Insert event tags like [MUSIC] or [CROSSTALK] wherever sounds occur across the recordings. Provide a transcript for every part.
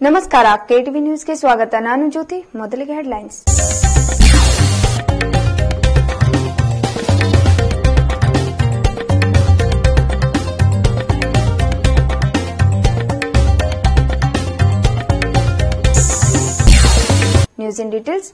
ನಮಸ್ಕಾರ ಕೆಟಿವಿ ನ್ಯೂಸ್ಗೆ ಸ್ವಾಗತ ನಾನು ಜ್ಯೋತಿ ಮೊದಲಿಗೆ headlines news in details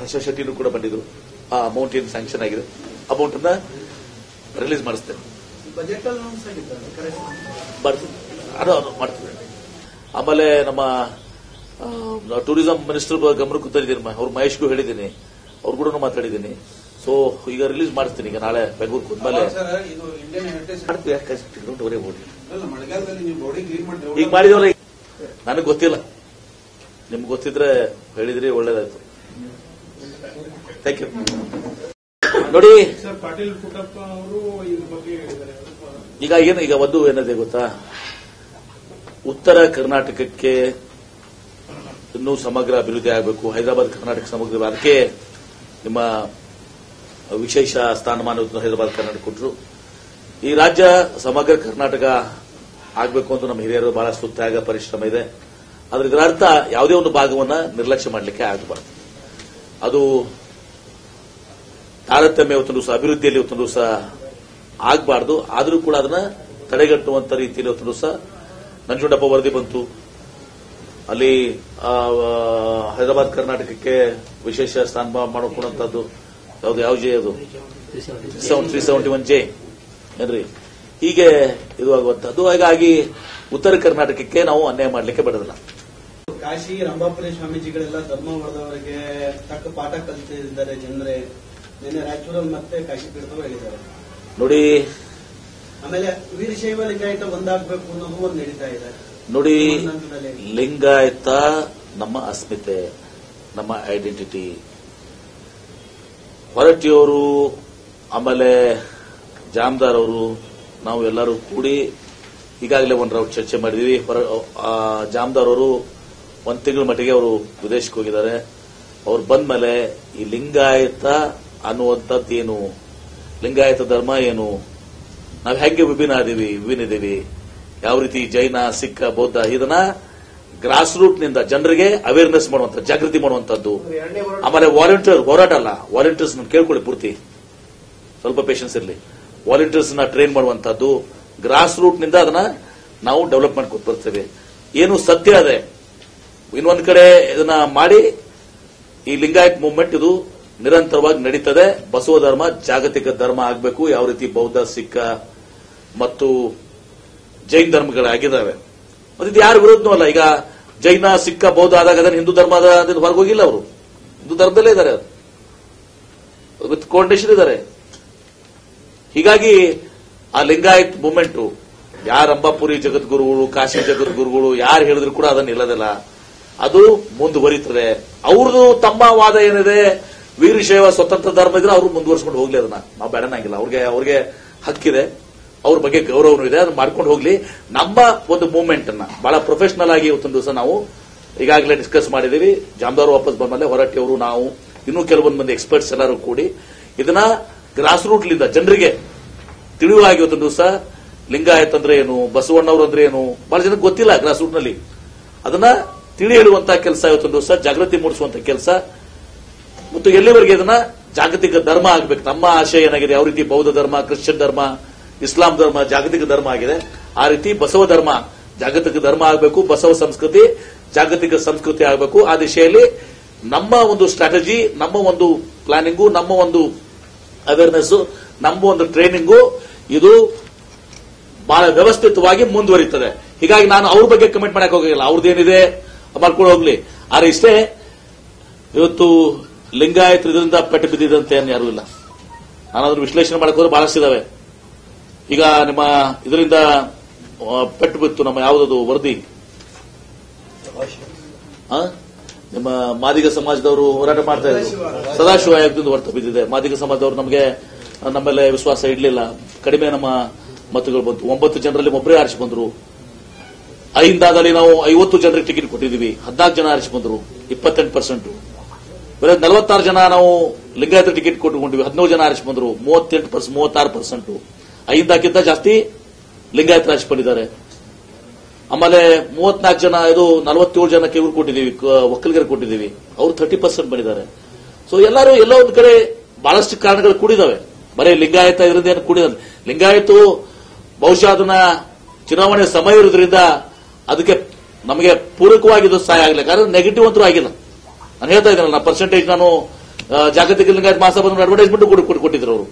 Harsha ಶೆಟ್ಟಿನೂ ಕೂಡ ಬಂದಿದ್ರು. ಆ ಅಮೌಂಟ್ ಏನು ಸ್ಯಾಂಕ್ಷನ್ ಆಗಿದೆ ಅಮೌಂಟ್ ಅನ್ನ ರಿಲೀಸ್ ಮಾಡಿಸ್ತೇನೆ. ಮಾಡ್ತೀವಿ ಆಮೇಲೆ ನಮ್ಮ ಟೂರಿಸಂ ಮಿನಿಸ್ಟರ್ ಗಮನಕ್ಕೂ ತಂದಿದ್ದೀನಿ ಅವ್ರು ಮಹೇಶ್ಗೂ ಹೇಳಿದ್ದೀನಿ. ಅವ್ರು ಕೂಡ ಮಾತಾಡಿದ್ದೀನಿ. ಸೊ ಈಗ ರಿಲೀಸ್ ಮಾಡಿಸ್ತೀನಿ ಈಗ ನಾಳೆ ಬೆಂಗಳೂರು ಕುಂದ್ಮೇಲೆ ಮಾಡ್ತೀವಿ ಈಗ ಮಾಡಿದವರ ನನಗೆ ಗೊತ್ತಿಲ್ಲ. ನಿಮ್ಗೆ ಗೊತ್ತಿದ್ರೆ ಹೇಳಿದ್ರಿ ಒಳ್ಳೇದಾಯ್ತು. ಥ್ಯಾಂಕ್ ಯು ನೋಡಿ ಈಗ ಏನು ಈಗ ಒಂದು ಏನಿದೆ ಗೊತ್ತಾ? ಉತ್ತರ ಕರ್ನಾಟಕಕ್ಕೆ ಇನ್ನೂ ಸಮಗ್ರ ಅಭಿವೃದ್ಧಿ ಆಗಬೇಕು. ಹೈದರಾಬಾದ್ ಕರ್ನಾಟಕ ಸಮಗ್ರ ಅದಕ್ಕೆ ನಿಮ್ಮ ವಿಶೇಷ ಸ್ಥಾನಮಾನ ಹೈದರಾಬಾದ್ ಕರ್ನಾಟಕ ಕೊಟ್ಟರು. ಈ ರಾಜ್ಯ ಸಮಗ್ರ ಕರ್ನಾಟಕ ಆಗಬೇಕು ಅಂತ ನಮ್ಮ ಹಿರಿಯರು ಬಹಳಷ್ಟು ಸುತ್ತಾಗ ಪರಿಶ್ರಮ ಇದೆ. ಆದ್ರೆ ಇದರ ಅರ್ಥ ಯಾವುದೇ ಒಂದು ಭಾಗವನ್ನ ನಿರ್ಲಕ್ಷ್ಯ ಮಾಡಲಿಕ್ಕೆ ಆಗಬಾರದು. ಅದು ತಾರತಮ್ಯ ಇವತ್ತೊಂದು ದಿವಸ ಅಭಿವೃದ್ಧಿಯಲ್ಲಿ ಇವತ್ತೊಂದು ದಿವಸ ಆಗಬಾರ್ದು. ಆದರೂ ಕೂಡ ಅದನ್ನ ತಡೆಗಟ್ಟುವಂತ ರೀತಿಯಲ್ಲಿ ಇವತ್ತೊಂದು ದಿವಸ ನಂಜುಂಡಪ್ಪ ವರದಿ ಬಂತು. ಅಲ್ಲಿ ಹೈದರಾಬಾದ್ ಕರ್ನಾಟಕಕ್ಕೆ ವಿಶೇಷ ಸ್ಥಾನ ಮಾಡಿಕೊಂಡಂತದ್ದು ಯಾವ್ದು, ಯಾವ ಜೆ ಅದು? Three seventy one J. ಏನ್ರಿ? ಹೀಗೆ ಇದು ಆಗುವಂತದ್ದು ಹಾಗಾಗಿ ಉತ್ತರ ಕರ್ನಾಟಕಕ್ಕೆ ನಾವು ಅನ್ಯಾಯ ಮಾಡಲಿಕ್ಕೆ ಬಿಡೋದಿಲ್ಲ. ಕಾಶಿ ರಂಭಾಪುರಿ ಸ್ವಾಮೀಜಿಗಳೆಲ್ಲ ಧರ್ಮ ಹೊಡೆದವರಿಗೆ ತಕ್ಕ ಪಾಠ ಕಲಿತಿದ್ದಾರೆ ಜನರೇ. ನಿನ್ನೆ ರಾಯಚೂರಲ್ಲಿ ಮತ್ತೆ ಕಾಶಿ ಪೀಠದವರು ಹೇಳಿದ್ದಾರೆ ನೋಡಿ ಆಮೇಲೆ ವೀರಶೈವ ಲಿಂಗಾಯತ ಒಂದಾಗಬೇಕು ಅನ್ನೋದು ಒಂದು ನಡೀತಾ ಇದೆ. ನೋಡಿ ಲಿಂಗಾಯತ ನಮ್ಮ ಅಸ್ಮಿತೆ ನಮ್ಮ ಐಡೆಂಟಿಟಿ. ಹೊರಟಿಯವರು ಆಮೇಲೆ ಜಾಮದಾರ್ ಅವರು ನಾವು ಎಲ್ಲರೂ ಕೂಡಿ ಈಗಾಗಲೇ ಒಂದು ರೌಂಡ್ ಚರ್ಚೆ ಮಾಡಿದೀವಿ. ಜಾಮದಾರ್ ಅವರು ಒಂದು ತಿಂಗಳ ಮಟ್ಟಿಗೆ ಅವರು ವಿದೇಶಕ್ಕೆ ಹೋಗಿದ್ದಾರೆ. ಅವ್ರು ಬಂದ್ಮೇಲೆ ಈ ಲಿಂಗಾಯತ ಅನ್ನುವಂಥದ್ದು ಏನು? ಲಿಂಗಾಯತ ಧರ್ಮ ಏನು? ನಾವು ಹೆಂಗೆ ವಿಭಿನ್ನ ಅದೀವಿ ವಿಭಿನ್ನ ಇದೀವಿ? ಯಾವ ರೀತಿ ಜೈನ ಸಿಖ್ ಬೌದ್ಧ, ಇದನ್ನ ಗ್ರಾಸ್ ರೂಟ್ನಿಂದ ಜನರಿಗೆ ಅವೇರ್ನೆಸ್ ಮಾಡುವಂತ ಜಾಗೃತಿ ಮಾಡುವಂತದ್ದು ಆಮೇಲೆ ವಾಲಂಟಿಯರ್ ಹೋರಾಟ ಅಲ್ಲ ವಾಲಂಟಿಯರ್ಸ್ ಕೇಳ್ಕೊಳ್ಳಿ ಪೂರ್ತಿ. ಸ್ವಲ್ಪ ಪೇಷನ್ಸ್ ಇರಲಿ. ವಾಲಂಟಿಯರ್ಸ್ನ ಟ್ರೈನ್ ಮಾಡುವಂತದ್ದು ಗ್ರಾಸ್ ರೂಟ್ನಿಂದ ಅದನ್ನ ನಾವು ಡೆವಲಪ್ ಮಾಡ್ಕೊತ ಬರ್ತೇವೆ ಏನು ಸತ್ಯ ಅದೇ. ಇನ್ನೊಂದ್ ಕಡೆ ಇದನ್ನ ಮಾಡಿ, ಈ ಲಿಂಗಾಯತ್ ಮೂವ್ಮೆಂಟ್ ಇದು ನಿರಂತರವಾಗಿ ನಡೀತದೆ. ಬಸವ ಧರ್ಮ ಜಾಗತಿಕ ಧರ್ಮ ಆಗಬೇಕು. ಯಾವ ರೀತಿ ಬೌದ್ಧ ಸಿಖ್ ಮತ್ತು ಜೈನ್ ಧರ್ಮಗಳಾಗಿದ್ದಾವೆ. ಮತ್ತೆ ಇದು ಯಾರ ವಿರುದ್ಧನೂ ಅಲ್ಲ. ಈಗ ಜೈನ, ಸಿಕ್ಕ, ಬೌದ್ಧ ಆದಾಗ ಅದನ್ನು ಹಿಂದೂ ಧರ್ಮದ ಹೊರಗೆ ಹೋಗಿಲ್ಲ ಅವರು. ಹಿಂದೂ ಧರ್ಮದಲ್ಲೇ ಇದ್ದಾರೆ ವಿತ್ ಕೋರ್ಡಿನೇಷನ್ ಇದ್ದಾರೆ. ಹೀಗಾಗಿ ಆ ಲಿಂಗಾಯತ್ ಮೂವ್ಮೆಂಟ್ ಯಾರು ಅಂಬಾಪುರಿ ಜಗದ್ಗುರುಗಳು, ಕಾಶಿ ಜಗದ್ಗುರುಗಳು, ಯಾರು ಹೇಳಿದ್ರು ಕೂಡ ಅದನ್ನ ಇಲ್ಲದಲ್ಲ. ಅದು ಮುಂದುವರಿತದೆ. ಅವ್ರದ್ದು ತಮ್ಮ ವಾದ ಏನಿದೆ, ವೀರಶೈವ ಸ್ವತಂತ್ರ ಧರ್ಮ ಇದ್ರೆ ಅವ್ರು ಮುಂದುವರ್ಸ್ಕೊಂಡು ಹೋಗ್ಲಿ ಅದನ್ನ. ನಾವು ಬೇಡನಾಗಿಲ್ಲ ಅವ್ರಿಗೆ ಅವ್ರಿಗೆ ಹಕ್ಕಿದೆ. ಅವ್ರ ಬಗ್ಗೆ ಗೌರವನೂ ಇದೆ. ಅದನ್ನ ಮಾಡ್ಕೊಂಡು ಹೋಗ್ಲಿ. ನಮ್ಮ ಒಂದು ಮೂವ್ಮೆಂಟ್ ಅನ್ನ, ಬಹಳ ಪ್ರೊಫೆಷನಲ್ ಆಗಿ ಇವತ್ತೊಂದು ದಿವಸ ನಾವು ಈಗಾಗಲೇ ಡಿಸ್ಕಸ್ ಮಾಡಿದೀವಿ ಜಾಮದಾರ್ ವಾಪಸ್ ಬಂದ್ಮೇಲೆ ಹೊರಟ್ಟಿ ಅವರು, ನಾವು ಇನ್ನೂ ಕೆಲವೊಂದು ಮಂದಿ ಎಕ್ಸ್ಪರ್ಟ್ಸ್ ಎಲ್ಲರೂ ಕೂಡಿ ಇದನ್ನ ಗ್ರಾಸ್ ರೂಟ್ ಲಿಂದ ಜನರಿಗೆ ತಿಳಿವಾಗಿ ಇವತ್ತೊಂದು ದಿವಸ ಲಿಂಗಾಯತ್ ಅಂದ್ರೆ ಏನು, ಬಸವಣ್ಣವ್ರು ಅಂದ್ರೆ ಏನು, ಬಹಳ ಜನಕ್ಕೆ ಗೊತ್ತಿಲ್ಲ ಗ್ರಾಸ್ ರೂಟ್ನಲ್ಲಿ. ಅದನ್ನ ತಿಳಿ ಹೇಳುವಂತಹ ಕೆಲಸ ಇವತ್ತು ದಿವಸ ಜಾಗೃತಿ ಮೂಡಿಸುವಂತಹ ಕೆಲಸ. ಮತ್ತು ಎಲ್ಲಿವರೆಗೆ ಇದನ್ನ? ಜಾಗತಿಕ ಧರ್ಮ ಆಗ್ಬೇಕು. ನಮ್ಮ ಆಶಯ ಏನಾಗಿದೆ? ಯಾವ ರೀತಿ ಬೌದ್ಧ ಧರ್ಮ, ಕ್ರಿಶ್ಚಿಯನ್ ಧರ್ಮ, ಇಸ್ಲಾಂ ಧರ್ಮ, ಜಾಗತಿಕ ಧರ್ಮ ಆಗಿದೆ. ಆ ರೀತಿ ಬಸವ ಧರ್ಮ, ಜಾಗತಿಕ ಧರ್ಮ ಆಗಬೇಕು, ಬಸವ ಸಂಸ್ಕೃತಿ, ಜಾಗತಿಕ ಸಂಸ್ಕೃತಿ ಆಗಬೇಕು. ಆ ದಿಶೆಯಲ್ಲಿ ನಮ್ಮ ಒಂದು ಸ್ಟ್ರಾಟಜಿ ನಮ್ಮ ಒಂದು ಪ್ಲಾನಿಂಗು ನಮ್ಮ ಒಂದು ಅವೇರ್ನೆಸ್ ನಮ್ಮ ಒಂದು ಟ್ರೈನಿಂಗು ಇದು ಬಹಳ ವ್ಯವಸ್ಥಿತವಾಗಿ ಮುಂದುವರಿಯುತ್ತದೆ ಹೀಗಾಗಿ ನಾನು ಅವ್ರ ಬಗ್ಗೆ ಕಮೆಂಟ್ ಮಾಡಕ್ಕೆ ಹೋಗಿಲ್ಲ ಅವ್ರದ್ದೇನಿದೆ ಮಾಡ್ಕೊಂಡು ಹೋಗ್ಲಿ. ಆದ್ರೆ ಇಷ್ಟೇ, ಇವತ್ತು ಲಿಂಗಾಯತ್ ಇದರಿಂದ ಪೆಟ್ಟು ಬಿದ್ದಿದಂತೆ ಯಾರು ಇಲ್ಲ. ನಾನಾದ್ರೂ ವಿಶ್ಲೇಷಣೆ ಮಾಡಕ್ ಹೋದ್ರೆ ಬಹಳಷ್ಟು ಇದಾವೆ ಈಗ ನಿಮ್ಮ ಇದರಿಂದ ಪೆಟ್ಟು ಬಿತ್ತು ನಮ್ಮ ಯಾವುದದು, ವರದಿ? ನಿಮ್ಮ ಮಾದಿಗ ಸಮಾಜದವರು ಹೋರಾಟ ಮಾಡ್ತಾ ಇದ್ರು. ಸದಾಶಿವ ಆಯೋಗದಿಂದ ಹೊರತು ಬಿದ್ದಿದೆ. ಮಾದಿಗ ಸಮಾಜದವರು ನಮಗೆ ನಮ್ಮ ವಿಶ್ವಾಸ ಇಡಲಿಲ್ಲ. ಕಡಿಮೆ ನಮ್ಮ ಮತಗಳು ಬಂತು. ಒಂಬತ್ತು ಜನರಲ್ಲಿ ಒಬ್ಬರೇ ಆರಿಸಿ ಬಂದ್ರು. ಐದಾದಲ್ಲಿ ನಾವು ಐವತ್ತು ಜನರಿಗೆ ಟಿಕೆಟ್ ಕೊಟ್ಟಿದ್ದೀವಿ. ಹದಿನಾಲ್ಕು ಜನ ಆರಿಸಿ ಬಂದರು. ಇಪ್ಪತ್ತೆಂಟು ಪರ್ಸೆಂಟ್ ಬರೀ ನಲವತ್ತಾರು ಜನ ನಾವು ಲಿಂಗಾಯತ ಟಿಕೆಟ್ ಕೊಟ್ಟುಕೊಂಡಿವಿ. ಹದಿನೇಳು ಜನ ಆರಿಸಿ ಬಂದರು. ಮೂವತ್ತೆಂಟು ಪರ್ಸೆಂಟ್ ಮೂವತ್ತಾರು ಪರ್ಸೆಂಟ್ ಐದಕ್ಕಿಂತ ಜಾಸ್ತಿ ಲಿಂಗಾಯತ ಆರಿಸಿ ಬಂದಿದ್ದಾರೆ. ಆಮೇಲೆ ಮೂವತ್ನಾಲ್ಕು ಜನ, ಇದು ನಲವತ್ತೇಳು ಜನಕ್ಕೆ ಇವ್ರು ಕೊಟ್ಟಿದ್ದೀವಿ. ಒಕ್ಕಲಿಗರು ಕೊಟ್ಟಿದ್ದೀವಿ. ಅವರು ಥರ್ಟಿ ಪರ್ಸೆಂಟ್ ಬಂದಿದ್ದಾರೆ. ಸೊ ಎಲ್ಲರೂ ಎಲ್ಲ ಒಂದು ಕಡೆ ಬಹಳಷ್ಟು ಕಾರಣಗಳು ಕೂಡಿದಾವೆ ಬರೀ ಲಿಂಗಾಯತ ಇದರಿಂದ ಏನು ಕೂಡಿದ ಲಿಂಗಾಯತು ಬಹುಶಃ ಅದನ್ನ ಚುನಾವಣೆ ಸಮಯ ಇರೋದ್ರಿಂದ ಅದಕ್ಕೆ ನಮಗೆ ಪೂರಕವಾಗಿ ಇದು ಸಹಾಯ ಆಗಲಿಲ್ಲ. ಯಾಕಂದ್ರೆ ನೆಗೆಟಿವ್ ಅಂತೂ ಆಗಿಲ್ಲ. ನಾನು ಹೇಳ್ತಾ ಇದ್ದೀನಲ್ಲ ಪರ್ಸೆಂಟೇಜ್ ನಾನು ಜಾಗತಿಕ ಲಿಂಗಾಯತ್ ಮಹಾಸಭಾ ಅಡ್ವರ್ಟೈಸ್ಮೆಂಟ್ ಕೊಟ್ಟಿದ್ರು ಅವರು.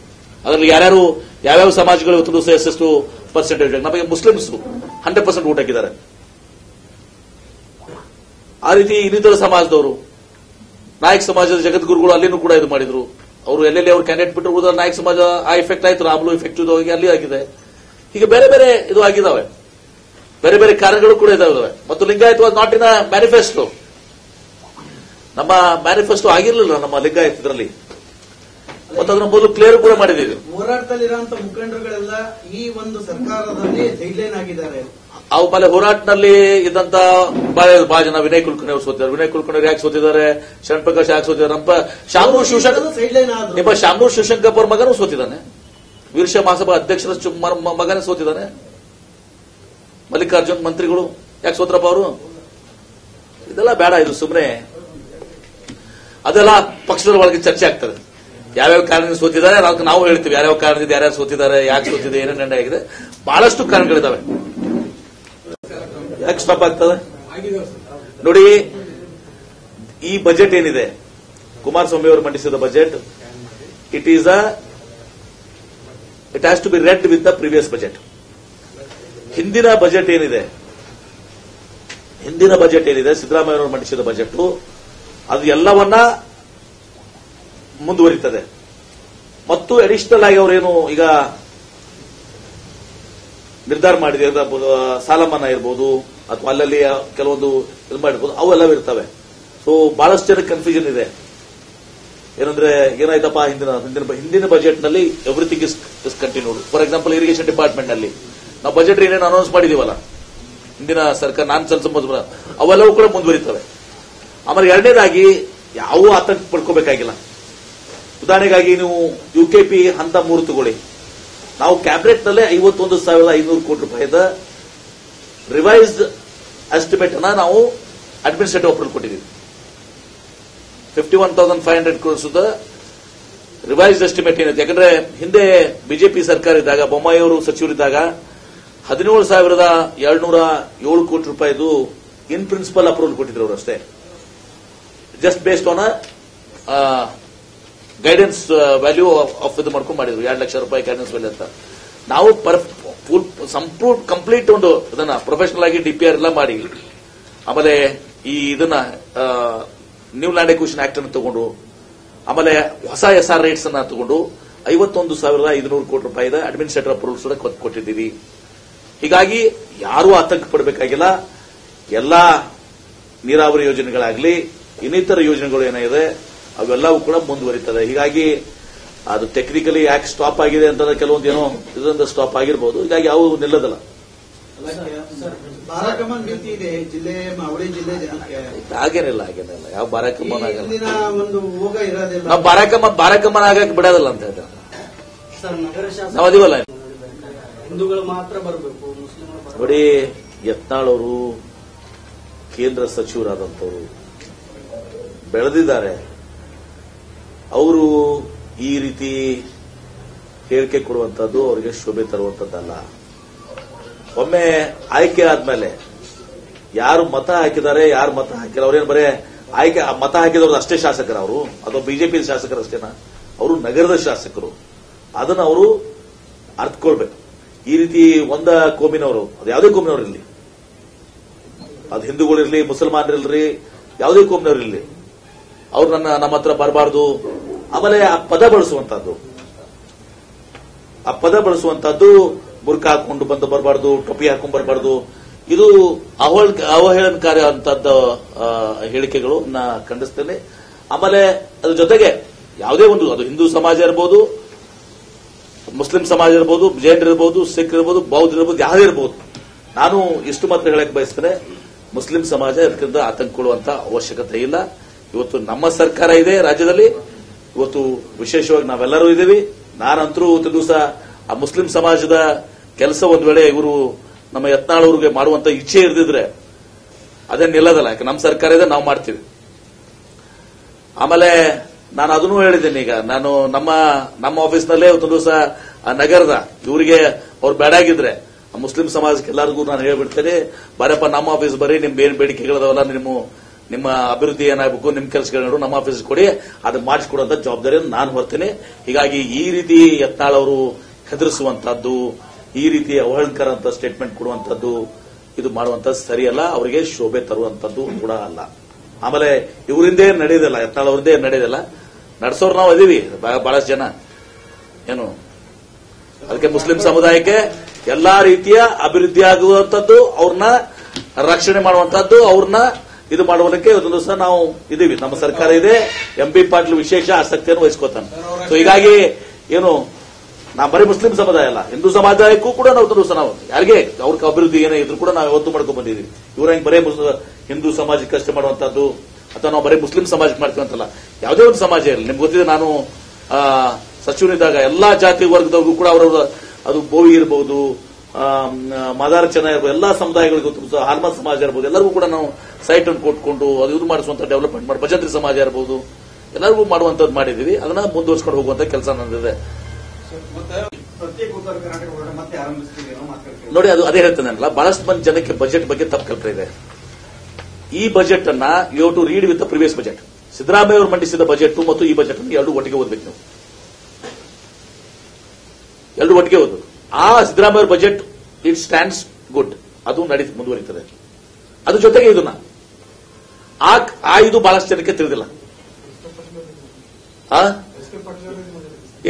ಅದರಲ್ಲಿ ಯಾರ್ಯಾರು, ಯಾವ್ಯಾವ ಸಮಾಜಗಳು ಇವತ್ತು ಎಷ್ಟೆಷ್ಟು ಪರ್ಸೆಂಟೇಜ್ ನಮಗೆ ಮುಸ್ಲಿಮ್ಸ್ ಹಂಡ್ರೆಡ್ ಪರ್ಸೆಂಟ್ ಊಟ ಹಾಕಿದ್ದಾರೆ. ಆ ರೀತಿ ಇನ್ನಿತರ ಸಮಾಜದವರು, ನಾಯಕ್ ಸಮಾಜದ ಜಗದ್ಗುರುಗಳು ಅಲ್ಲಿನೂ ಕೂಡ ಇದು ಮಾಡಿದ್ರು. ಅವರು ಎಲ್ಲೆಲ್ಲಿ ಅವರು ಕ್ಯಾಂಡಿಡೇಟ್ ಬಿಟ್ಟು ನಾಯಕ ನಾಯಕ್ ಸಮಾಜ ಆ ಎಫೆಕ್ಟ್ ಆಯ್ತು. ರಾಮ್ಲು ಎಫೆಕ್ಟ್ ಹೋಗಿ ಅಲ್ಲಿ ಆಗಿದೆ. ಹೀಗೆ ಬೇರೆ ಬೇರೆ ಇದು ಆಗಿದಾವೆ. ಬೇರೆ ಬೇರೆ ಕಾರ್ಯಗಳು ಕೂಡ ಇದಾವೆ. ಮತ್ತು Lingayat was not in manifesto ನಮ್ಮ ಮ್ಯಾನಿಫೆಸ್ಟೋ ಆಗಿರ್ಲಿಲ್ಲ ನಮ್ಮ ಲಿಂಗಾಯತ್ ಇದರಲ್ಲಿ. ಮತ್ತು ಅದನ್ನ ಮೊದಲು ಕ್ಲಿಯರ್ ಕೂಡ ಮಾಡಿದ್ದೀವಿ. ಹೋರಾಟದಲ್ಲಿರುವಂತಹ ಮುಖಂಡರುಗಳೆಲ್ಲ ಈ ಒಂದು ಸರ್ಕಾರದಲ್ಲಿ ಆಗಿದ್ದಾರೆ. ಅವು ಮೇಲೆ ಹೋರಾಟದಲ್ಲಿ ಇದ್ದಂತ ಬಹಳ ಜನ ವಿನಯ್ ಕುಲಕರ್ಣಿ ಅವರು ಸೋತಿದ್ದಾರೆ. ವಿನಯ್ ಕುಲಕರ್ಣಿ ಯಾಕೆ ಸೋತಿದ್ದಾರೆ? ಶರಣ್ ಪ್ರಕಾಶ್ ಯಾಕೆ ಸೋತಿದ್ದಾರೆ? ನಮ್ಮ ಶಾಮನೂರ್ ಶಿವಶಂಕರ್ ಆದ್ರು. ನಿಮ್ಮ ಶಾಮನೂರ್ ಶಿವಶಂಕರ್ ಅವ್ರ ಮಗನೂ ಸೋತಿದ್ದಾನೆ. ವೀರಶ ಮಹಾಸಭಾ ಅಧ್ಯಕ್ಷರ ಮಗನೇ ಸೋತಿದ್ದಾನೆ. ಮಲ್ಲಿಕಾರ್ಜುನ್ ಮಂತ್ರಿಗಳು, ಯಾಕೆ ಸೋತ್ರಪ್ಪ ಅವರು? ಇದೆಲ್ಲ ಬೇಡ, ಇದು ಸುಮ್ಮನೆ ಅದೆಲ್ಲ ಪಕ್ಷದ ಒಳಗೆ ಚರ್ಚೆ ಆಗ್ತದೆ. ಯಾವ್ಯಾವ ಕಾರಣದಿಂದ ಸೋತಿದ್ದಾರೆ, ಅದಕ್ಕೆ ನಾವು ಹೇಳ್ತೀವಿ. ಯಾರ್ಯಾವ ಕಾರಣದಿಂದ ಯಾರ್ಯಾರು ಸೋತಿದ್ದಾರೆ, ಯಾಕೆ ಸೋತಿದೆ, ಏನೇನು ನಿರ್ಣಯ ಆಗಿದೆ, ಬಹಳಷ್ಟು ಕಾರಣಗಳಿದಾವೆ. ಯಾಕೆ ಸ್ಟಾಪ್ ಆಗ್ತದೆ? ನೋಡಿ, ಈ ಬಜೆಟ್ ಏನಿದೆ? ಕುಮಾರಸ್ವಾಮಿ ಅವರು ಮಂಡಿಸಿದ budget it is a it has to be read with the previous budget ಹಿಂದಿನ ಬಜೆಟ್ ಏನಿದೆ? ಹಿಂದಿನ ಬಜೆಟ್ ಏನಿದೆ? ಸಿದ್ದರಾಮಯ್ಯ ಅವರು ಮಂಡಿಸಿದ ಬಜೆಟ್ ಅದು ಎಲ್ಲವನ್ನ ಮುಂದುವರಿತದೆ. ಮತ್ತು ಅಡಿಷನಲ್ ಆಗಿ ಅವರೇನು ಈಗ ನಿರ್ಧಾರ ಮಾಡಿದೆ ಸಾಲ ಮನ್ನಾ ಇರ್ಬೋದು, ಅಥವಾ ಅಲ್ಲಲ್ಲಿ ಕೆಲವೊಂದು ಇದು ಮಾಡಿರ್ಬೋದು ಅವೆಲ್ಲ ಇರ್ತವೆ. ಸೊ ಬಹಳಷ್ಟು ಜನಕ್ಕೆ ಕನ್ಫ್ಯೂಷನ್ ಇದೆ. ಏನಂದ್ರೆ, ಏನಾಯ್ತಪ್ಪ ಹಿಂದಿನ ಹಿಂದಿನ ಹಿಂದಿನ ಬಜೆಟ್ನಲ್ಲಿ everything is is continued for example irrigation ಡಿಪಾರ್ಟ್ಮೆಂಟ್ನಲ್ಲಿ. ನಾವು ಬಜೆಟ್ ಏನೇನು ಅನೌನ್ಸ್ ಮಾಡಿದೀವಲ್ಲ? ಹಿಂದಿನ ಸರ್ಕಾರ ನಾನ್ ಸಲ್ಸ ಅವೆಲ್ಲವೂ ಕೂಡ ಮುಂದುವರಿತವೆ. ಆಮೇಲೆ ಎರಡನೇದಾಗಿ ಯಾವ ಆತಂಕ ಪಡ್ಕೋಬೇಕಾಗಿಲ್ಲ. ಉದಾಹರಣೆಗಾಗಿ ನೀವು ಯು ಕೆ ಪಿ ಹಂತ ಮೂರು ತಗೊಳ್ಳಿ. ನಾವು ಕ್ಯಾಬಿನೆಟ್ನಲ್ಲೇ ಐವತ್ತೊಂದು ಸಾವಿರದ ಐನೂರು ಕೋಟಿ ರೂಪಾಯಿದ ರಿವೈಸ್ಡ್ ಎಸ್ಟಿಮೇಟ್ ಅನ್ನ ನಾವು ಅಡ್ಮಿನಿಸ್ಟ್ರೇಟಿವ್ ಅಪ್ರೂವಲ್ ಕೊಟ್ಟಿದ್ದೀವಿ. Fifty one thousand five hundred crores revised estimate ಏನಿದೆ? ಯಾಕಂದ್ರೆ ಹಿಂದೆ ಬಿಜೆಪಿ ಸರ್ಕಾರ ಇದ್ದಾಗ, ಬೊಮ್ಮಾಯಿ ಅವರು ಸಚಿವರಿದ್ದಾಗ ಹದಿನೇಳು ಸಾವಿರದ ಏಳ್ನೂರ ಏಳು ಕೋಟಿ ರೂಪಾಯಿದು ಇನ್ ಪ್ರಿನ್ಸಿಪಲ್ ಅಪ್ರೂವಲ್ ಕೊಟ್ಟಿದ್ರು ಅವರು ಅಷ್ಟೇ. Just based on guidance value of ಇದು ಮಾಡ್ಕೊಂಡು ಮಾಡಿದ್ರು. ಎರಡು ಲಕ್ಷ ರೂಪಾಯಿ ಗೈಡೆನ್ಸ್ ವ್ಯಾಲ್ಯೂ ಅಂತ. ನಾವು ಫುಲ್ ಸಂಪೂರ್ಣ ಕಂಪ್ಲೀಟ್ ಒಂದು ಅದನ್ನ ಪ್ರೊಫೆಷನಲ್ ಆಗಿ ಡಿಪಿಆರ್ ಎಲ್ಲ ಮಾಡಿ, ಆಮೇಲೆ ಈ ಇದನ್ನ ನ್ಯೂ ಲ್ಯಾಂಡ್ ಎಕ್ವಿಷನ್ ಆಕ್ಟ್ ಅನ್ನು ತಗೊಂಡು, ಆಮೇಲೆ ಹೊಸ ಎಸ್ ಆರ್ ರೇಟ್ಸ್ ಅನ್ನ ತಗೊಂಡು, ಐವತ್ತೊಂದು ಸಾವಿರದ ಐದುನೂರು ಕೋಟಿ ರೂಪಾಯಿ ಅಡ್ಮಿನಿಸ್ಟ್ರೇಟರ್ ಅಪ್ರೂವಲ್ಸ್ ಕೊಟ್ಟಿದ್ದೀವಿ. ಹೀಗಾಗಿ ಯಾರೂ ಆತಂಕ ಪಡಬೇಕಾಗಿಲ್ಲ. ಎಲ್ಲಾ ನೀರಾವರಿ ಯೋಜನೆಗಳಾಗ್ಲಿ ಇನ್ನಿತರ ಯೋಜನೆಗಳು ಏನಿದೆ ಅವೆಲ್ಲವೂ ಕೂಡ ಮುಂದುವರಿತದೆ. ಹೀಗಾಗಿ ಅದು ಟೆಕ್ನಿಕಲಿ ಯಾಕೆ ಸ್ಟಾಪ್ ಆಗಿದೆ ಅಂತಂದ್ರೆ ಕೆಲವೊಂದು ಏನೋ ಇದರಿಂದ ಸ್ಟಾಪ್ ಆಗಿರ್ಬೋದು. ಹೀಗಾಗಿ ಅವು ನಿಲ್ಲದಲ್ಲ. ಹಾಗೇನಿಲ್ಲ ಹಾಗೇನಿಲ್ಲ. ಯಾವ ಬಾರಾಕಮ್ಮನ ಆಗಲ್ಲ. ನಾವು ಬಾರಾಕಮ್ಮ ಬಾರಾಕಮ್ಮನ ಆಗಕ್ಕೆ ಬಿಡೋದಿಲ್ಲ ಅಂತ ಹೇಳ್ತಾರೆ. ನಾವು ಅದೀವಲ್ಲ. ಹಿಂದೂಗಳು ಮಾತ್ರ ಬರಬೇಕು. ನೋಡಿ ಯತ್ನಾಳವರು ಕೇಂದ್ರ ಸಚಿವರಾದಂಥವರು. ಬೆಳೆದಿದ್ದಾರೆ. ಅವರು ಈ ರೀತಿ ಹೇಳಿಕೆ ಕೊಡುವಂಥದ್ದು ಅವರಿಗೆ ಶೋಭೆ ತರುವಂಥದ್ದಲ್ಲ. ಒಮ್ಮೆ ಆಯ್ಕೆ ಆದ್ಮೇಲೆ ಯಾರು ಮತ ಹಾಕಿದ್ದಾರೆ, ಯಾರು ಮತ ಹಾಕಿಲ್ಲ, ಅವ್ರೇನು ಬರೇ ಆಯ್ಕೆ ಮತ ಹಾಕಿದವ್ರು ಅಷ್ಟೇ ಶಾಸಕರ ಅವರು, ಅಥವಾ ಬಿಜೆಪಿ ಶಾಸಕರು ಅಷ್ಟೇನಾ? ಅವರು ನಗರದ ಶಾಸಕರು. ಅದನ್ನ ಅವರು ಅರ್ಥಕೊಳ್ಬೇಕು ಈ ರೀತಿ ಒಂದ ಕೋಮಿನವರು, ಅದು ಯಾವುದೇ ಕೋಮಿನವರು ಇರಲಿ. ಅದು ಹಿಂದೂಗಳಿರಲಿ ಮುಸಲ್ಮಾನರಿರ್ಲಿ ಯಾವುದೇ ಕೋಮಿನವರಿರ್ಲಿ ಅವ್ರು ನನ್ನ, ನಮ್ಮ ಹತ್ರ ಬರಬಾರ್ದು. ಆಮೇಲೆ ಆ ಪದ ಬಳಸುವಂತದ್ದು ಆ ಪದ ಬಳಸುವಂತದ್ದು ಬುರ್ಕ ಹಾಕೊಂಡು ಬಂದು ಬರಬಾರ್ದು, ಟೊಪಿ ಹಾಕೊಂಡು ಬರಬಾರ್ದು. ಇದು ಅವಹೇಳ ಅವಹೇಳನಕಾರಿ ಅಂತದ್ದು ಹೇಳಿಕೆಗಳು ನಾ ಖಂಡಿಸ್ತೇನೆ. ಆಮೇಲೆ ಅದ್ರ ಜೊತೆಗೆ ಯಾವುದೇ ಒಂದು, ಅದು ಹಿಂದೂ ಸಮಾಜ ಇರ್ಬೋದು ಮುಸ್ಲಿಂ ಸಮಾಜ ಇರ್ಬೋದು, ಜೈನ್ ಇರ್ಬೋದು, ಸಿಖ್ ಇರ್ಬೋದು, ಬೌದ್ಧ ಇರ್ಬೋದು ಯಾರು ಇರ್ಬೋದು. ನಾನು ಇಷ್ಟು ಮಾತ್ರ ಹೇಳಕ್ ಬಯಸ್ತೇನೆ. ಮುಸ್ಲಿಂ ಸಮಾಜ ಇದಕ್ಕಿಂತ ಆತಂಕಗೊಳ್ಳುವಂತ ಅವಶ್ಯಕತೆ ಇಲ್ಲ. ಇವತ್ತು ನಮ್ಮ ಸರ್ಕಾರ ಇದೆ ರಾಜ್ಯದಲ್ಲಿ. ಇವತ್ತು ವಿಶೇಷವಾಗಿ ನಾವೆಲ್ಲರೂ ಇದ್ದೀವಿ. ನಾನಂತರೂ ಇವತ್ತು ದಿವಸ ಆ ಮುಸ್ಲಿಂ ಸಮಾಜದ ಕೆಲಸ ಒಂದ್ ವೇಳೆ ಇವರು ನಮ್ಮ ಯತ್ನಾಳವ್ರಿಗೆ ಮಾಡುವಂತ ಇಚ್ಛೆ ಇರ್ದಿದ್ರೆ ಅದೇ ನಿಲ್ಲದಲ್ಲ. ಯಾಕೆ ನಮ್ಮ ಸರ್ಕಾರ ಇದೆ, ನಾವು ಮಾಡ್ತೀವಿ. ಆಮೇಲೆ ನಾನು ಅದನ್ನು ಹೇಳಿದ್ದೀನಿ ಈಗ. ನಾನು ನಮ್ಮ ನಮ್ಮ ಆಫೀಸ್ನಲ್ಲೇ ಒಂದು ದಿವಸ ನಗರದ, ಇವರಿಗೆ ಅವ್ರು ಬೇಡಾಗಿದ್ರೆ ಮುಸ್ಲಿಂ ಸಮಾಜಕ್ಕೆ ಎಲ್ಲರಿಗೂ ನಾನು ಹೇಳ್ಬಿಡ್ತೇನೆ, ಬರಪ್ಪ, ನಮ್ಮ ಆಫೀಸ್ ಬರೀ ನಿಮ್ ಏನ್ ಬೇಡಿಕೆಗಳದವಲ್ಲ ನಿಮ್ಮ ನಿಮ್ಮ ಅಭಿವೃದ್ಧಿ ಏನಾಗಬೇಕು, ನಿಮ್ ಕೆಲಸಗಳು ನಮ್ಮ ಆಫೀಸ್ ಕೊಡಿ, ಅದನ್ನ ಮಾಡಿಸಿಕೊಡುವಂತ ಜವಾಬ್ದಾರಿಯನ್ನು ನಾನು ಹೊರ್ತೇನೆ. ಹೀಗಾಗಿ ಈ ರೀತಿ ಯತ್ನಾಳ್ ಅವರು ಹೆದರಿಸುವಂತಹದ್ದು, ಈ ರೀತಿ ಅವಹೇಳನಕರ ಸ್ಟೇಟ್ಮೆಂಟ್ ಕೊಡುವಂತದ್ದು ಇದು ಮಾಡುವಂತ ಸರಿಯಲ್ಲ, ಅವರಿಗೆ ಶೋಭೆ ತರುವಂತದ್ದು ಕೂಡ ಅಲ್ಲ. ಆಮೇಲೆ ಇವರಿಂದೇ ನಡೆಯೋದಿಲ್ಲ ಯತ್ನಾಳ್ ಅವರಿಂದೇ ನಡೆಯೋದಿಲ್ಲ ನಡೆಸೋರು ನಾವು ಅದೀವಿ ಬಹಳ- ಬಹಳಷ್ಟು ಜನ. ಏನು? ಅದಕ್ಕೆ ಮುಸ್ಲಿಂ ಸಮುದಾಯಕ್ಕೆ ಎಲ್ಲಾ ರೀತಿಯ ಅಭಿವೃದ್ಧಿ ಆಗುವಂತದ್ದು ಅವ್ರನ್ನ ರಕ್ಷಣೆ ಮಾಡುವಂತದ್ದು ಅವ್ರನ್ನ ಇದು ಮಾಡುವುದಕ್ಕೆ ಒಂದು ದಿವಸ ನಾವು ಇದೀವಿ. ನಮ್ಮ ಸರ್ಕಾರ ಇದೆ ಎಂ ಬಿ ಪಾಟೀಲ್ ವಿಶೇಷ ಆಸಕ್ತಿಯನ್ನು ವಹಿಸ್ಕೋತಾನೆ. ಸೊ ಹೀಗಾಗಿ ಏನು ನಾ ಬರೀ ಮುಸ್ಲಿಂ ಸಮುದಾಯ ಅಲ್ಲ, ಹಿಂದೂ ಸಮುದಾಯಕ್ಕೂ ಕೂಡ ನಾವು ದಿವಸ ನಾವು ಯಾರಿಗೆ ಅವ್ರಿಗೆ ಅಭಿವೃದ್ಧಿ ಏನೇ ಇದ್ರು ಕೂಡ ನಾವು ಯಾವತ್ತು ಮಾಡ್ಕೊಂಡ್ ಬಂದಿದ್ದೀವಿ ಇವ್ರ ಹೆಂಗ್ ಬರೀ ಹಿಂದೂ ಸಮಾಜಕ್ಕೆ ಕಷ್ಟ ಮಾಡುವಂತದ್ದು ಅಥವಾ ನಾವು ಬರೀ ಮುಸ್ಲಿಂ ಸಮಾಜಕ್ಕೆ ಮಾಡ್ತೀವಿ ಅಂತಲ್ಲ ಯಾವುದೇ ಒಂದು ಸಮಾಜ ಇರಲಿ. ನಿಮ್ಗೆ ಗೊತ್ತಿದೆ ನಾನು ಸಚಿವನಿದ್ದಾಗ ಎಲ್ಲಾ ಜಾತಿ ವರ್ಗದವ್ರಿಗೂ ಕೂಡ ಅವರವರ ಅದು ಬೋವಿ ಇರಬಹುದು ಮದಾರ ಚೆನ್ನ ಇರ್ಬೋದು ಎಲ್ಲಾ ಸಮುದಾಯಗಳಿಗೂ ಹಾರ್ಮ ಸಮಾಜ ಇರ್ಬೋದು ಎಲ್ಲರಿಗೂ ಕೂಡ ನಾವು ಸೈಟ್ ಅನ್ನು ಕೊಟ್ಕೊಂಡು ಅದು ಇದು ಮಾಡಿಸುವಂತ ಡೆವಲಪ್ಮೆಂಟ್ ಮಾಡಿ ಭಜಂತ್ರಿ ಸಮಾಜ ಇರಬಹುದು ಎಲ್ಲರಿಗೂ ಮಾಡುವಂತದ್ದು ಮಾಡಿದೀವಿ ಅದನ್ನ ಮುಂದುವರ್ಸ್ಕೊಂಡು ಹೋಗುವಂತ ಕೆಲಸ ನನ್ನದಿದೆ ನೋಡಿ ಅದು ಅದೇ ಹೇಳ್ತೇನಲ್ಲ ಬಹಳಷ್ಟು ಮಂದಿ ಜನಕ್ಕೆ ಬಜೆಟ್ ಬಗ್ಗೆ ತಪ್ಪು ಕಲ್ಪನೆ ಇದೆ. ಈ ಬಜೆಟ್ ಅನ್ನ you to read with previous budget Siddaramaiah ಅವರು ಮಂಡಿಸಿದ ಬಜೆಟ್ ಮತ್ತು ಈ ಬಜೆಟ್ ಅನ್ನು ಎರಡು ಒಟ್ಟಿಗೆ ಓದಬೇಕು ನೀವು. ಎರಡು ಒಟ್ಟಿಗೆ ಓದು. ಆ Siddaramaiah budget it stands good ಅದು ನಡೀ, ಮುಂದುವರಿತದೆ. ಅದ್ರ ಜೊತೆಗೆ ಇದನ್ನ. ಆ ಇದು ಬಹಳಷ್ಟು ಜನಕ್ಕೆ ತಿಳಿದಿಲ್ಲ.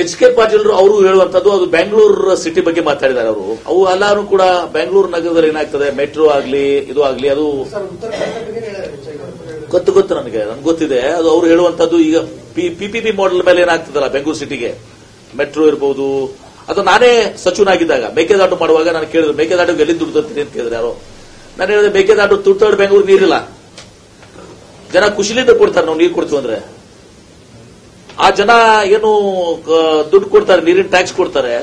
ಎಚ್ ಕೆ ಪಾಟೀಲ್ ಅವರು ಹೇಳುವಂತದ್ದು ಅದು ಬೆಂಗಳೂರು ಸಿಟಿ ಬಗ್ಗೆ ಮಾತಾಡಿದ್ದಾರೆ ಅವರು. ಅವು ಎಲ್ಲಾರು ಕೂಡ ಬೆಂಗಳೂರು ನಗರದಲ್ಲಿ ಏನಾಗ್ತದೆ? ಮೆಟ್ರೋ ಆಗ್ಲಿ ಇದು ಆಗ್ಲಿ ಅದು ಗೊತ್ತು ಗೊತ್ತು ನನಗೆ ನನ್ಗೆ ಗೊತ್ತಿದೆ. ಅದು ಅವ್ರು ಹೇಳುವಂತದ್ದು ಈಗ ಪಿಪಿಪಿ ಮಾಡೆಲ್ ಮೇಲೆ ಏನಾಗ್ತದಲ್ಲ ಬೆಂಗಳೂರು ಸಿಟಿಗೆ ಮೆಟ್ರೋ ಇರಬಹುದು ಅದು ನಾನೇ ಸಚಿವನಾಗಿದ್ದಾಗ ಮೇಕೆದಾಟು ಮಾಡುವಾಗ ನಾನು ಕೇಳಿದ್ರು ಮೇಕೆದಾಟು ಎಲ್ಲಿ ದುಡ್ಡು ಅಂತ ಕೇಳಿದ್ರೆ ಯಾರು. ನಾನು ಹೇಳಿದೆ ಮೇಕೆದಾಟು ತುರ್ತಾಡ್ ಬೆಂಗಳೂರು ನೀರಿಲ್ಲ. ಜನ ಖುಷಿಲಿಂದ ಕೊಡ್ತಾರೆ ನಾವು ನೀರು ಕೊಡ್ತೀವಿ ಅಂದ್ರೆ. ಆ ಜನ ಏನು ದುಡ್ಡು ಕೊಡ್ತಾರೆ ನೀರಿನ ಟ್ಯಾಕ್ಸ್ ಕೊಡ್ತಾರೆ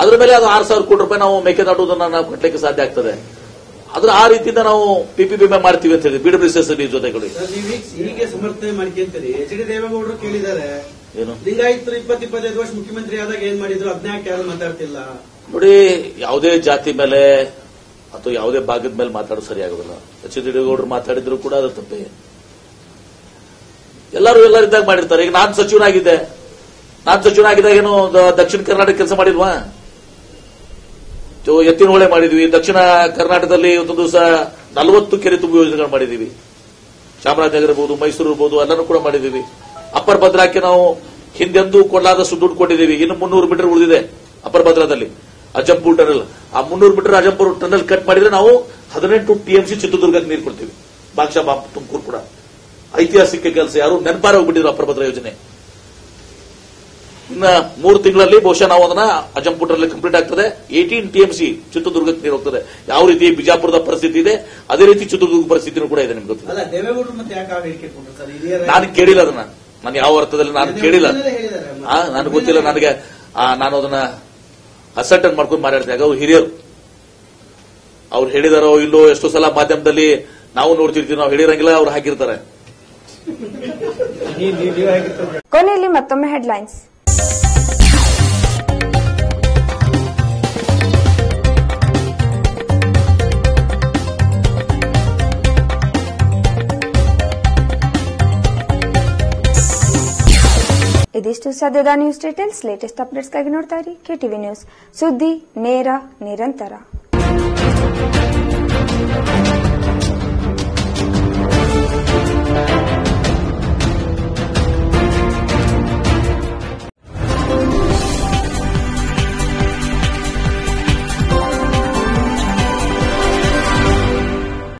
ಅದ್ರ ಮೇಲೆ ಅದು ಆರು ಸಾವಿರ ಕೋಟಿ ರೂಪಾಯಿ ನಾವು ಮೇಕೆದಾಟುವುದನ್ನ ನಾವು ಕಟ್ಟಲಿಕ್ಕೆ ಸಾಧ್ಯ ಆಗ್ತದೆ. ಅದ್ರ ಆ ರೀತಿಯಿಂದ ನಾವು ಪಿಪಿ ಬಿಮೆ ಮಾಡ್ತೀವಿ ಅಂತ ಹೇಳಿ ಬಿಡಬ್ಲ್ಯೂ ಜೊತೆಗಳು ಹೀಗೆ ಸಮರ್ಥನೆ ಮಾಡ್ಕೊಂತೀರಿ ಎಚ್ ಡಿ ದೇವೇಗೌಡರು ಕೇಳಿದ್ದಾರೆ. ಏನು? ಲಿಂಗಾಯತರು ಇಪ್ಪತ್ ಇಪ್ಪತ್ತೈದು ವರ್ಷ ಮುಖ್ಯಮಂತ್ರಿ ಆದಾಗ ಏನ್ ಮಾಡಿದ್ರು? ಅದ್ನಾಕ್ ಯಾರು ಮಾತಾಡ್ತಿಲ್ಲ. ನೋಡಿ ಯಾವುದೇ ಜಾತಿ ಮೇಲೆ ಅಥವಾ ಯಾವುದೇ ಭಾಗದ ಮೇಲೆ ಮಾತಾಡೋದು ಸರಿಯಾಗೋದಿಲ್ಲ. ಎಚ್ ಡಿ ದೇವೇಗೌಡರು ಮಾತಾಡಿದ್ರು ಕೂಡ ಅದು ತಪ್ಪೇ. ಎಲ್ಲರೂ ಎಲ್ಲರಿದ್ದಾಗ ಮಾಡಿರ್ತಾರೆ. ಈಗ ನಾನು ಸಚಿವನಾಗಿದ್ದೆ. ನಾನು ಸಚಿವನಾಗಿದ್ದಾಗ ಏನು ದಕ್ಷಿಣ ಕರ್ನಾಟಕ ಕೆಲಸ ಮಾಡಿಲ್ವಾ? ಎತ್ತಿನ ಹೊಳೆ ಮಾಡಿದ್ವಿ. ದಕ್ಷಿಣ ಕರ್ನಾಟಕದಲ್ಲಿ ಒಂದು ದಿವಸ ನಲವತ್ತು ಕೆರೆ ತುಂಬು ಯೋಜನೆಗಳು ಮಾಡಿದೀವಿ ಚಾಮರಾಜನಗರ ಇರ್ಬೋದು, ಮೈಸೂರು ಇರ್ಬೋದು, ಎಲ್ಲನೂ ಕೂಡ ಮಾಡಿದೀವಿ ಅಪ್ಪರ್ ಭದ್ರಾಕ್ಕೆ ನಾವು ಹಿಂದೆಂದೂ ಕೊಡಲಾದಷ್ಟು ದುಡ್ಡು ಕೊಟ್ಟಿದ್ದೀವಿ ಇನ್ನು ಮುನ್ನೂರು ಮೀಟರ್ ಉಳಿದಿದೆ ಅಪ್ಪರ್ ಭದ್ರಾದಲ್ಲಿ. ಅಜಂಪುರ್ ಟನಲ್. ಆ ಮುನ್ನೂರು ಮೀಟರ್ ಅಜಂಪುರ್ ಟನಲ್ ಕಟ್ ಮಾಡಿದ್ರೆ ನಾವು ಹದಿನೆಂಟು ಟಿಎಂಸಿ ಚಿತ್ರದುರ್ಗಕ್ಕೆ ನೀರು ಕೊಡ್ತೀವಿ. ಬಾಕ್ಷಾ ಬಾಂಬ್ ತುಮಕೂರು ಕೂಡ. ಐತಿಹಾಸಿಕ ಕೆಲಸ ಯಾರು? ನೆನಪಾರ ಹೋಗ್ಬಿಟ್ಟಿದ್ರು ಅಪ್ರಭದ್ರ ಯೋಜನೆ. ಇನ್ನ ಮೂರು ತಿಂಗಳಲ್ಲಿ ಬಹುಶಃ ನಾವು ಅದನ್ನ ಅಜಂಪುಟ್ರಲ್ಲಿ ಕಂಪ್ಲೀಟ್ ಆಗ್ತದೆ. ಏಟೀನ್ ಟಿಎಂಸಿ ಚಿತ್ರದುರ್ಗಕ್ಕೆ ನೀರು ಹೋಗ್ತದೆ. ಯಾವ ರೀತಿ ಬಿಜಾಪುರದ ಪರಿಸ್ಥಿತಿ ಇದೆ ಅದೇ ರೀತಿ ಚಿತ್ರದುರ್ಗ ಪರಿಸ್ಥಿತಿನೂ ಕೂಡ ಇದೆ ನಿಮ್ಗೆ ಗೊತ್ತಿಲ್ಲ ನಾನು ಕೇಳಿಲ್ಲ ಅದನ್ನ. ನಾನು ಯಾವ ಅರ್ಥದಲ್ಲಿ ನಾನು ಕೇಳಿಲ್ಲ. ಆ, ನನಗೆ ಗೊತ್ತಿಲ್ಲ ನನಗೆ ನಾನು ಅದನ್ನ ಅಸರ್ಟನ್ ಮಾಡ್ಕೊಂಡು ಮಾತಾಡ್ತೇನೆ ಅವ್ರು ಹಿರಿಯರು. ಅವ್ರು ಹೇಳಿದಾರೋ ಇಲ್ಲೋ ಎಷ್ಟೋ ಸಲ ಮಾಧ್ಯಮದಲ್ಲಿ ನಾವು ನೋಡ್ತಿರ್ತೀವಿ ನಾವು ಹೇಳಿರಂಗಿಲ್ಲ ಅವ್ರು ಹಾಕಿರ್ತಾರೆ. [LAUGHS] ಕೊನೆಯಲ್ಲಿ ಮತ್ತೊಮ್ಮೆ ಹೆಡ್ಲೈನ್ಸ್ ಇದಿಷ್ಟು ಸದ್ಯದ ನ್ಯೂಸ್ ಡೀಟೇಲ್ಸ್ ಲೇಟೆಸ್ಟ್ ಅಪ್ಡೇಟ್ಸ್ಗಾಗಿ ನೋಡ್ತಾ ಇರಿ. ಕೆಟಿವಿ ನ್ಯೂಸ್ ಸುದ್ದಿ ನೇರ, ನಿರಂತರ.